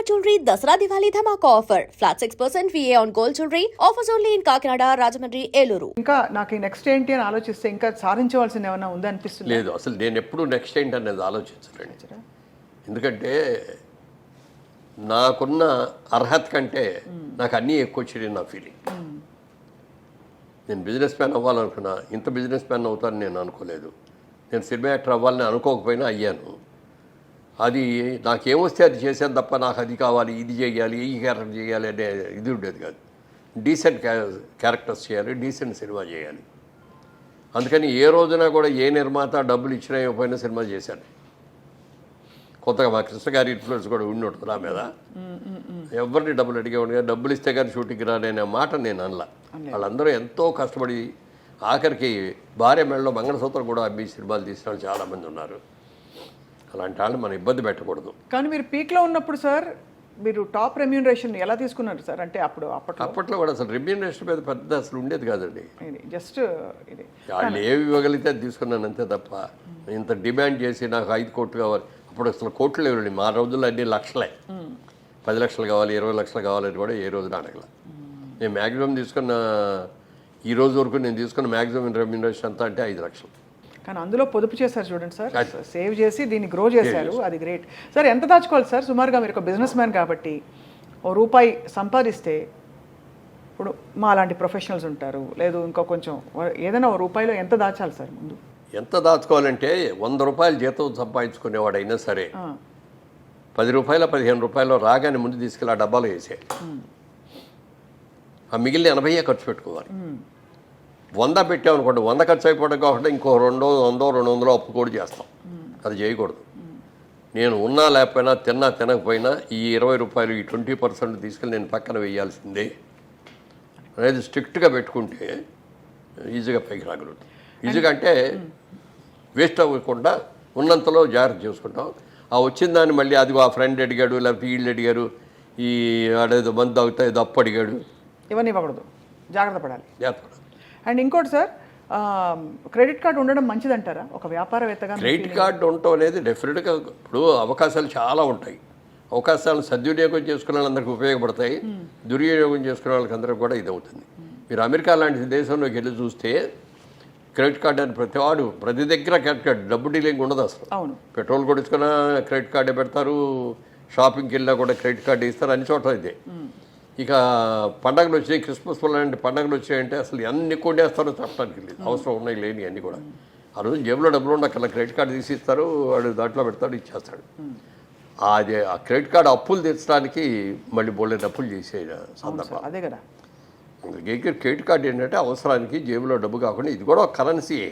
Shalimar Jewelry Dasra Diwali Dhamaka offer. Flat 6% VA on gold jewelry. Offers only in Kakinada, Rajahmundry, Eluru. ఇంకా నాకు next ఏంటి అని ఆలోచిస్తే ఇంకా సాధించవలసింది ఏమైనా ఉందా అనిపిస్తుంది? లేదు అసలు నేను ఎప్పుడు నెక్స్ట్ ఏంటి అనేది ఆలోచించలేండి ఎందుకంటే నాకున్న అర్హత కంటే నాకు అన్నీ ఎక్కువ వచ్చినాయి నా ఫీలింగ్ నేను బిజినెస్ మ్యాన్ అవ్వాలనుకున్నా ఇంత బిజినెస్ మ్యాన్ అవుతానని నేను అనుకోలేదు. నేను సినిమా యాక్టర్ అవ్వాలని అనుకోకపోయినా అయ్యాను. అది నాకేమొస్తే అది చేసేది తప్ప నాకు అది కావాలి ఇది చేయాలి ఈ క్యారెక్టర్ చేయాలి అనే ఇది ఉండేది కాదు. డీసెంట్ క్యారెక్టర్స్ చేయాలి డీసెంట్ సినిమా చేయాలి. అందుకని ఏ రోజున కూడా ఏ నిర్మాత డబ్బులు ఇచ్చినా ఇవ్వకపోయినా సినిమా చేశాను కొత్తగా మా కృష్ణ గారి ఇన్ఫ్లుయెన్స్ కూడా ఉండి ఉంటుంది నా మీద. ఎవరిని డబ్బులు అడిగేవాడు కానీ డబ్బులు ఇస్తే కానీ షూటింగ్కి రాననే మాట నేను అనలా. వాళ్ళందరూ ఎంతో కష్టపడి ఆఖరికి భార్య మెడలో మంగళసూత్రం కూడా అమ్మి సినిమాలు తీసిన వాళ్ళు చాలామంది ఉన్నారు. అలాంటి వాళ్ళని మనం ఇబ్బంది పెట్టకూడదు. కానీ మీరు పీక్లో ఉన్నప్పుడు సార్ మీరు టాప్ రెమ్యూనరేషన్ ఎలా తీసుకున్నారు సార్? అంటే అప్పుడు అప్పట్లో? అప్పట్లో కూడా అసలు రెమ్యూనరేషన్ మీద పెద్ద అసలు ఉండేది కాదండి. జస్ట్ ఇది. వాళ్ళు ఏవి ఇవ్వగలిగితే అది తీసుకున్నాను అంతే తప్ప ఇంత డిమాండ్ చేసి నాకు ఐదు కోట్లు కావాలి. అప్పుడు అసలు కోట్లు లేవండి మా రోజుల్లో అన్ని లక్షలే. పది లక్షలు కావాలి ఇరవై లక్షలు కావాలని కూడా ఏ రోజున అడగల నేను మ్యాక్సిమం తీసుకున్న ఈ రోజు వరకు నేను తీసుకున్న మ్యాక్సిమం రెమ్యూనరేషన్ అంతా అంటే ఐదు లక్షలు. కానీ అందులో పొదుపు చేశారు చూడండి సార్. సేవ్ చేసి దీన్ని గ్రో చేశారు. అది గ్రేట్ సార్ ఎంత దాచుకోవాలి సార్? సుమారుగా మీరు ఒక బిజినెస్ మ్యాన్ కాబట్టి ఓ రూపాయి సంపాదిస్తే ఇప్పుడు మా అలాంటి ప్రొఫెషనల్స్ ఉంటారు. లేదు ఇంకా కొంచెం ఏదైనా ఓ రూపాయిలో ఎంత దాచాలి సార్ ముందు? ఎంత దాచుకోవాలంటే వంద రూపాయలు జీతం సంపాదించుకునేవాడైనా సరే పది రూపాయల పదిహేను రూపాయలు రాగానే ముందు తీసుకెళ్ళి ఆ డబ్బాలో వేసేయాలి. ఆ మిగిలిన ఎనభైయే ఖర్చు పెట్టుకోవాలి. వంద పెట్టామనుకోండి వంద ఖర్చు అయిపోవడం కాకుండా ఇంకో రెండో వందో రెండు వందలో అప్పు కూడా చేస్తాం. అది చేయకూడదు. నేను ఉన్నా లేకపోయినా తిన్నా తినకపోయినా ఈ ఇరవై రూపాయలు ఈ ట్వంటీ పర్సెంట్ తీసుకెళ్ళి నేను పక్కన వేయాల్సిందే అనేది స్ట్రిక్ట్గా పెట్టుకుంటే ఈజీగా పైకి రాగలుగుతాం. ఈజీగా అంటే వేస్ట్ అవ్వకుండా ఉన్నంతలో జాగ్రత్త చేసుకుంటాం. ఆ వచ్చిన దాన్ని మళ్ళీ అది ఆ ఫ్రెండ్ అడిగాడు లేకపోతే వీళ్ళు అడిగారు ఈ ఆడేదో మందు తాగుతా ఏదో అప్పు అడిగాడు. ఇవన్నీ ఇవ్వకూడదు. జాగ్రత్త పడాలి. జాగ్రత్త. అండ్ ఇంకోటి సార్ క్రెడిట్ కార్డు ఉండడం మంచిదంటారా? ఒక వ్యాపారవేత్తగా క్రెడిట్ కార్డు ఉండటం అనేది డెఫినెట్గా ఇప్పుడు అవకాశాలు చాలా ఉంటాయి. అవకాశాలను సద్వినియోగం చేసుకునే వాళ్ళందరికీ ఉపయోగపడతాయి. దుర్వినియోగం చేసుకునే వాళ్ళకి అందరికీ కూడా ఇది అవుతుంది మీరు అమెరికా లాంటి దేశంలోకి వెళ్ళి చూస్తే క్రెడిట్ కార్డు అని ప్రతి వాడు ప్రతి దగ్గర క్రెడిట్ కార్డు డబ్బు డీలింగ్ ఉండదు అసలు. అవును. పెట్రోల్ కొడుచుకున్నా క్రెడిట్ కార్డే పెడతారు షాపింగ్కి వెళ్ళినా కూడా క్రెడిట్ కార్డు ఇస్తారు అన్ని చోట్ల ఇదే. ఇక పండగలు వచ్చాయి క్రిస్మస్ లాంటి పండగలు వచ్చాయంటే అసలు ఎన్ని కొనేస్తారో చెప్పడానికి లేదు. అవసరం ఉన్నాయి లేని అన్ని కూడా. ఆ రోజు జేబులో డబ్బులు ఉండక్కల క్రెడిట్ కార్డు తీసి ఇస్తారు వాడు దాంట్లో పెడతాడు ఇచ్చేస్తాడు. అది ఆ క్రెడిట్ కార్డు అప్పులు తీర్చడానికి మళ్ళీ బోలెడు అప్పులు చేసే సందర్భం. అదే కదా. అందుకే క్రెడిట్ కార్డు ఏంటంటే అవసరానికి జేబులో డబ్బు కాకుండా ఇది కూడా ఒక కరెన్సీయే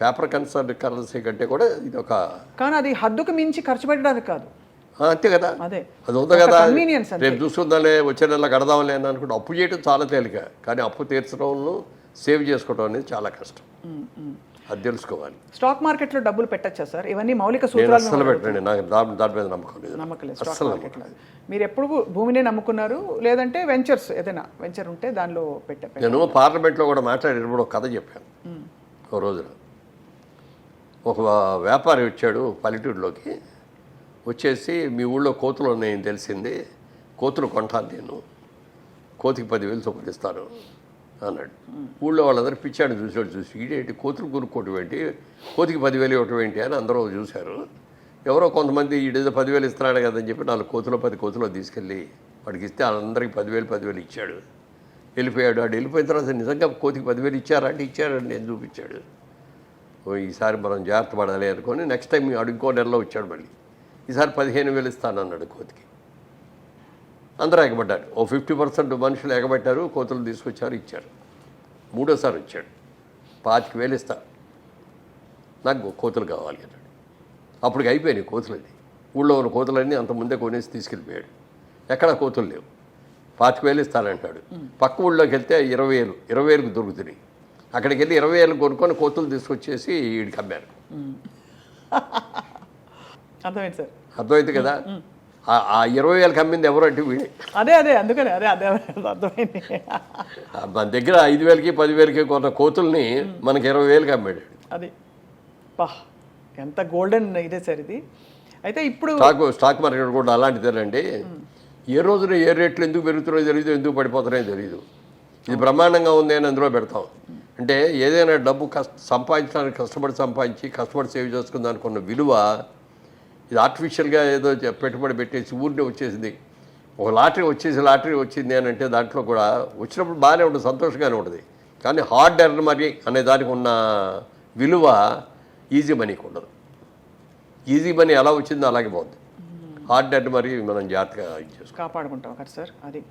పేపర్ కన్సర్న్ కరెన్సీ కంటే కూడా ఇది ఒక కానీ అది హద్దుకు మించి ఖర్చు పెట్టడానికి కాదు. అంతే కదా. అదే. అది ఉంది కదా? రేపు చూసుకుందాంలే వచ్చే నెల కడదాంలే అని అనుకుంటే అప్పు చేయడం చాలా తేలిక. కానీ అప్పు తీర్చడం సేవ్ చేసుకోవడం అనేది చాలా కష్టం. అది తెలుసుకోవాలి. స్టాక్ మార్కెట్లో డబ్బులు పెట్టచ్చా సార్? ఇవన్నీ మౌలిక సూత్రాలు అస్సలు పెట్టండి నాకు దాని మీద నమ్మకం లేదు. నమ్మకం లేదు. స్టాక్ అస్సలు మార్కెట్లో మీరు ఎప్పుడు భూమినే నమ్ముకున్నారు? లేదంటే వెంచర్స్ ఏదైనా వెంచర్ ఉంటే దానిలో పెట్టే నేను పార్లమెంట్లో కూడా మాట్లాడేటప్పుడు ఒక కథ చెప్పాను. ఓ రోజున ఒక వ్యాపారి వచ్చాడు పల్లెటూరులోకి. వచ్చేసి మీ ఊళ్ళో కోతులు ఉన్నాయని తెలిసింది. కోతులు కొంటాను నేను. కోతికి పదివేలు చొప్పున అన్నాడు. ఊళ్ళో వాళ్ళందరూ పిచ్చాడు చూసాడు చూసి ఈడేంటి కోతులు కొనుక్కోవటం ఏంటి? కోతికి పదివేలు ఇవ్వటం ఏంటి? అని అందరూ చూశారు. ఎవరో కొంతమంది ఈడేదో పదివేలు ఇస్తున్నాడు కదని చెప్పి నాలుగు కోతులు పది కోతులు తీసుకెళ్ళి వాడికి ఇస్తే అందరికి పదివేలు పదివేలు ఇచ్చాడు. వెళ్ళిపోయాడు. వాడు వెళ్ళిపోయిన తర్వాత నిజంగా కోతికి పదివేలు ఇచ్చారా? అంటే ఇచ్చారని నేను చూపించాడు. ఈసారి మనం జాగ్రత్త పడాలి అనుకొని నెక్స్ట్ టైం వాడు ఇంకో నెలలో వచ్చాడు మళ్ళీ. ఈసారి పదిహేను వేలు ఇస్తానన్నాడు కోతికి. అందరూ ఎగబడ్డారు. ఓ ఫిఫ్టీ పర్సెంట్ మనుషులు ఎగబట్టారు కోతులు తీసుకొచ్చారు ఇచ్చారు. మూడోసారి వచ్చాడు. పాతికి వేలు ఇస్తా. నాకు కోతులు కావాలి అన్నాడు. అప్పటికి అయిపోయినాయి కోతులన్నీ. ఊళ్ళో ఉన్న కోతులన్నీ అంత ముందే కొనేసి తీసుకెళ్ళిపోయాడు. ఎక్కడ కోతులు లేవు. పాతిక వేలు ఇస్తానంటాడు. పక్క ఊళ్ళోకి వెళ్తే ఇరవై వేలు ఇరవై వేలకు దొరుకుతున్నాయి. అక్కడికి వెళ్ళి ఇరవై వేలు కొనుక్కొని కోతులు తీసుకొచ్చేసి వీడికి అమ్మారు. అర్థమైంది సార్. అర్థమైంది కదా? ఆ- ఇరవై వేలకు అమ్మింది ఎవరు అంటే వీడే. అదే అదే అందుకనే అదే అదే అర్థమైంది. మన దగ్గర ఐదు వేలకి పదివేలకి కొన్న కోతుల్ని మనకి ఇరవై వేలకి అమ్మాడు అది. పా ఎంత గోల్డెన్ ఇదే సార్ ఇది. అయితే ఇప్పుడు స్టాక్ స్టాక్ మార్కెట్ కూడా అలాంటిదేనండి. ఏ రోజున ఏ రేట్లు ఎందుకు పెరుగుతున్నాయో తెలియదు ఎందుకు పడిపోతున్నాయో తెలియదు ఇది బ్రహ్మాండంగా ఉంది అని అందులో పెడతాం. అంటే ఏదైనా డబ్బు కష్ట సంపాదించడానికి కష్టపడి సంపాదించి కష్టపడి సేవ్ చేసుకుందాం అనుకున్న విలువ ఇది ఆర్టిఫిషియల్గా ఏదో పెట్టుబడి పెట్టేసి ఊరినే వచ్చేసింది. ఒక లాటరీ వచ్చేసి లాటరీ వచ్చింది అని అంటే దాంట్లో కూడా వచ్చినప్పుడు బాగానే ఉంటుంది సంతోషంగానే ఉంటుంది. కానీ హార్డ్ ఎర్న్ మనీ అనే దానికి ఉన్న విలువ ఈజీ మనీకి ఉండదు. ఈజీ మనీ ఎలా వచ్చిందో అలాగే పోతుంది హార్డ్ ఎర్న్ మరీ మనం జాగ్రత్తగా కాపాడుకుంటాం కదా సార్ అది.